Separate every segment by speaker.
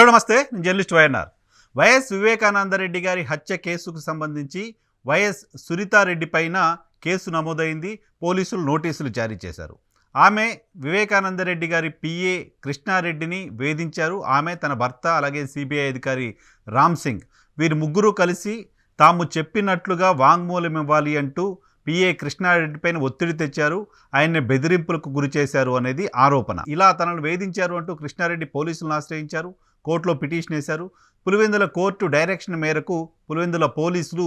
Speaker 1: Hello నమస్తే. నేను journalist YNR. YS Vivekananda Reddy గారి హత్య కేసుకు సంబంధించి వైఎస్ సునీతారెడ్డి పైన కేసు నమోదైంది. పోలీసులు నోటీసులు జారీ చేశారు. ఆమె వివేకానందరెడ్డి గారి పిఏ కృష్ణారెడ్డిని వేధించారు. ఆమె తన భర్త అలాగే సిబిఐ అధికారి రామ్ సింగ్. వీరు ముగ్గురు కలిసి తాము చెప్పినట్లుగా వాంగ్మూలం ఇవ్వాలి అంటూ పిఏ కృష్ణారెడ్డి పైన ఒత్తిడి తెచ్చారు ఆయన్ని బెదిరింపులకు గురి చేశారు అనేది ఆరోపణ. ఇలా తనను వేధించారు అంటూ కృష్ణారెడ్డి పోలీసులను ఆశ్రయించారు కోర్టులో పిటిషన్ వేశారు. పులివెందుల కోర్టు డైరెక్షన్ మేరకు పులివెందుల పోలీసులు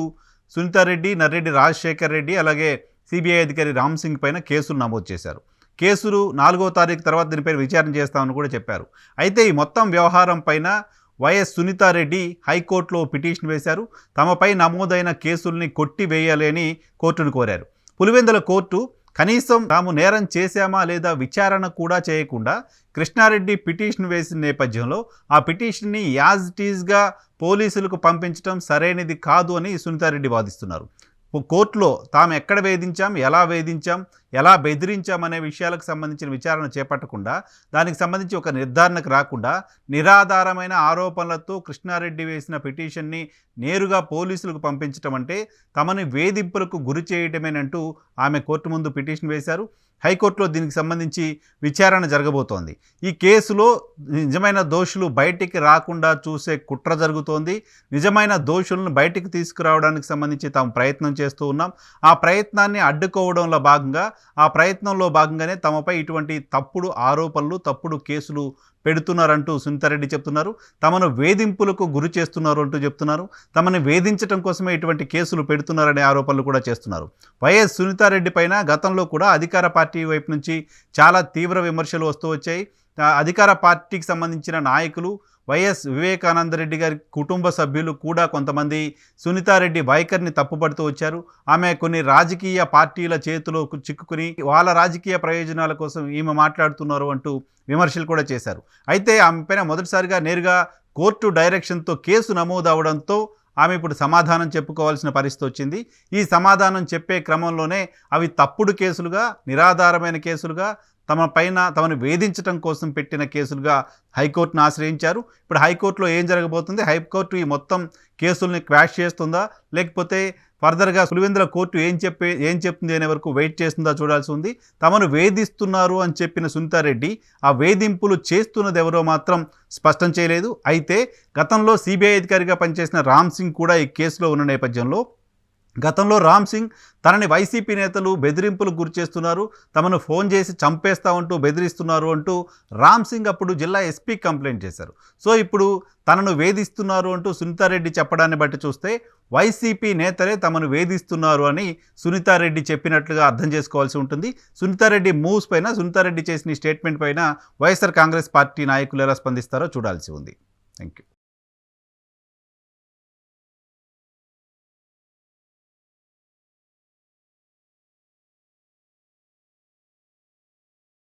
Speaker 1: సునీతారెడ్డి నర్రెడ్డి రాజశేఖర్ రెడ్డి అలాగే సిబిఐ అధికారి రామ్ సింగ్ పైన కేసులు నమోదు చేశారు. కేసులు నాలుగో తారీఖు తర్వాత దీనిపై విచారణ చేస్తామని కూడా చెప్పారు. అయితే ఈ మొత్తం వ్యవహారం పైన వైఎస్ సునీతారెడ్డి హైకోర్టులో పిటిషన్ వేశారు. తమపై నమోదైన కేసుల్ని కొట్టివేయాలని కోర్టును కోరారు. పులివెందుల కోర్టు కనీసం తాము నేరం చేశామా లేదా విచారణ కూడా చేయకుండా కృష్ణారెడ్డి పిటిషన్ వేసిన నేపథ్యంలో ఆ పిటిషన్ని యాజ్ టీజ్గా పోలీసులకు పంపించడం సరైనది కాదు అని సునీతారెడ్డి వాదిస్తున్నారు. కోర్టులో తాము ఎక్కడ వేధించాం ఎలా వేధించాం ఎలా బెదిరించామనే విషయాలకు సంబంధించిన విచారణ చేపట్టకుండా దానికి సంబంధించి ఒక నిర్ధారణకు రాకుండా నిరాధారమైన ఆరోపణలతో కృష్ణారెడ్డి వేసిన పిటిషన్ని నేరుగా పోలీసులకు పంపించడం అంటే తమని వేధింపులకు గురి చేయటమేనంటూ ఆమె కోర్టు ముందు పిటిషన్ వేశారు. హైకోర్టులో దీనికి సంబంధించి విచారణ జరగబోతోంది. ఈ కేసులో నిజమైన దోషులు బయటికి రాకుండా చూసే కుట్ర జరుగుతోంది. నిజమైన దోషులను బయటికి తీసుకురావడానికి సంబంధించి తాము ప్రయత్నం చేస్తూ ఉన్నాం. ఆ ప్రయత్నాన్ని అడ్డుకోవడంలో భాగంగా ఆ ప్రయత్నంలో భాగంగానే తమపై ఇటువంటి తప్పుడు ఆరోపణలు తప్పుడు కేసులు పెడుతున్నారంటూ సునీతారెడ్డి చెప్తున్నారు. తమను వేధింపులకు గురి చేస్తున్నారు అంటూ చెప్తున్నారు. తమను వేధించడం కోసమే ఇటువంటి కేసులు పెడుతున్నారనే ఆరోపణలు కూడా చేస్తున్నారు. వైఎస్ సునీతారెడ్డి పైన గతంలో కూడా అధికార పార్టీ వైపు నుంచి చాలా తీవ్ర విమర్శలు వస్తూ వచ్చాయి. అధికార పార్టీకి సంబంధించిన నాయకులు వైఎస్ వివేకానందరెడ్డి గారి కుటుంబ సభ్యులు కూడా కొంతమంది సునీతారెడ్డి వైఖరిని తప్పుపడుతూ వచ్చారు. ఆమె కొన్ని రాజకీయ పార్టీల చేతిలో చిక్కుకుని వాళ్ళ రాజకీయ ప్రయోజనాల కోసం ఈమె మాట్లాడుతున్నారు అంటూ విమర్శలు కూడా చేశారు. అయితే ఆమె పైన మొదటిసారిగా నేరుగా కోర్టు డైరెక్షన్తో కేసు నమోదు అవడంతో ఆమె ఇప్పుడు సమాధానం చెప్పుకోవాల్సిన పరిస్థితి వచ్చింది. ఈ సమాధానం చెప్పే క్రమంలోనే అవి తప్పుడు కేసులుగా నిరాధారమైన కేసులుగా తమ పైన తమను వేధించడం కోసం పెట్టిన కేసులుగా హైకోర్టును ఆశ్రయించారు. ఇప్పుడు హైకోర్టులో ఏం జరగబోతుంది? హైకోర్టు ఈ మొత్తం కేసుల్ని క్వాష్ చేస్తుందా? లేకపోతే ఫర్దర్గా సులివేంద్ర కోర్టు ఏం చెప్పే ఏం చెప్తుంది అనే వరకు వెయిట్ చేస్తుందా చూడాల్సి ఉంది. తమను వేధిస్తున్నారు అని చెప్పిన సునీతారెడ్డి ఆ వేధింపులు చేస్తున్నది ఎవరో మాత్రం స్పష్టం చేయలేదు. అయితే గతంలో సిబిఐ అధికారిగా పనిచేసిన రామ్ సింగ్ కూడా ఈ కేసులో ఉన్న నేపథ్యంలో గతంలో రామ్ సింగ్ తనని వైసీపీ నేతలు బెదిరింపులకు గురిచేస్తున్నారు తమను ఫోన్ చేసి చంపేస్తామంటూ బెదిరిస్తున్నారు అంటూ రామ్ సింగ్ అప్పుడు జిల్లా ఎస్పీ కంప్లైంట్ చేశారు. సో ఇప్పుడు తనను వేధిస్తున్నారు అంటూ సునీతారెడ్డి చెప్పడాన్ని బట్టి చూస్తే వైసీపీ నేతలే తమను వేధిస్తున్నారు అని సునీతారెడ్డి చెప్పినట్లుగా అర్థం చేసుకోవాల్సి ఉంటుంది. సునీతారెడ్డి మూవ్స్ పైన సునీతారెడ్డి చేసిన స్టేట్మెంట్ పైన వైఎస్ఆర్ కాంగ్రెస్ పార్టీ నాయకులు ఎలా స్పందిస్తారో చూడాల్సి ఉంది. Thank you